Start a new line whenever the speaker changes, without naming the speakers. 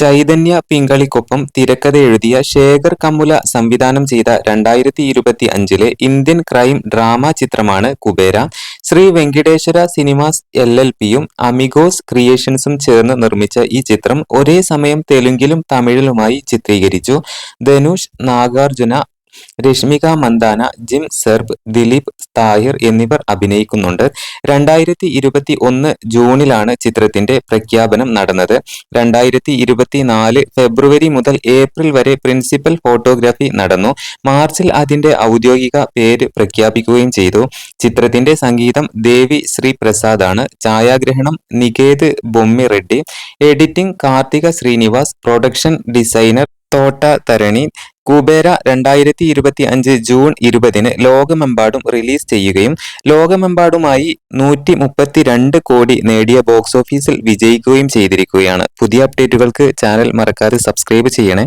ചൈതന്യ പിങ്കളിക്കൊപ്പം തിരക്കഥ എഴുതിയ ശേഖർ കമ്മുല സംവിധാനം ചെയ്ത രണ്ടായിരത്തി ഇരുപത്തി അഞ്ചിലെ ഇന്ത്യൻ ക്രൈം ഡ്രാമ ചിത്രമാണ് Kubera. Shri Venkateswara cinemas L L പിയും അമിഗോസ് ക്രിയേഷൻസും ചേർന്ന് നിർമ്മിച്ച ഈ ചിത്രം ഒരേ സമയം തെലുങ്കിലും തമിഴിലുമായി ചിത്രീകരിച്ചു. ധനുഷ് നാഗാർജുന രശ്മിക മന്ദാന ജിം സെർബ് ദിലീപ് താഹിർ എന്നിവർ അഭിനയിക്കുന്നുണ്ട്. രണ്ടായിരത്തി ഇരുപത്തി ഒന്ന് ജൂണിലാണ് ചിത്രത്തിന്റെ പ്രഖ്യാപനം നടന്നത്. രണ്ടായിരത്തി ഇരുപത്തിനാല് ഫെബ്രുവരി മുതൽ ഏപ്രിൽ വരെ പ്രിൻസിപ്പൽ ഫോട്ടോഗ്രാഫി നടന്നു. മാർച്ചിൽ അതിന്റെ ഔദ്യോഗിക പേര് പ്രഖ്യാപിക്കുകയും ചെയ്തു. ചിത്രത്തിന്റെ സംഗീതം ദേവി ശ്രീ പ്രസാദ് ആണ് ഛായാഗ്രഹണം Niketh Bommi Reddy editing Karthika Srinivas. Production designer Thota Tharani. Kubera രണ്ടായിരത്തി ഇരുപത്തി അഞ്ച് ജൂൺ ഇരുപതിന് ലോകമെമ്പാടും റിലീസ് ചെയ്യുകയും ലോകമെമ്പാടുമായി നൂറ്റി മുപ്പത്തിരണ്ട് കോടി നേടിയ ബോക്സ് ഓഫീസിൽ വിജയിക്കുകയും ചെയ്തിരിക്കുകയാണ്. പുതിയ അപ്ഡേറ്റുകൾക്ക് ചാനൽ മറക്കാതെ സബ്സ്ക്രൈബ് ചെയ്യണേ.